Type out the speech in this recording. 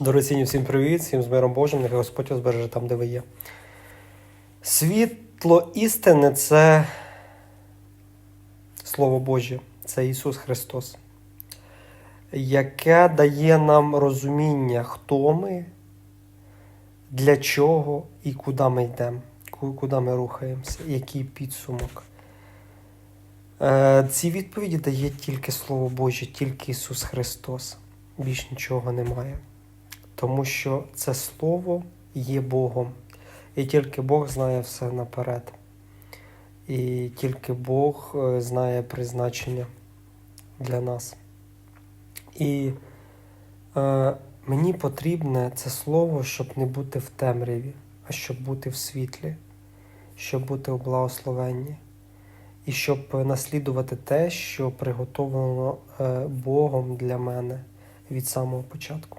Дорогоцінні, всім привіт, всім з миром Божим, нехай Господь вас збереже там, де ви є. Світло істини це Слово Боже, це Ісус Христос, яке дає нам розуміння, хто ми, для чого і куди ми йдемо, куди ми рухаємося, який підсумок. Е, Ці відповіді дає тільки Слово Боже, тільки Ісус Христос. Більш нічого немає. Тому що це Слово є Богом. І тільки Бог знає все наперед. І тільки Бог е, знає призначення для нас. І е, мені потрібне це слово, щоб не бути в темряві, а щоб бути в світлі, щоб бути у благословенні. І щоб наслідувати те, що приготовлено е, Богом для мене від самого початку.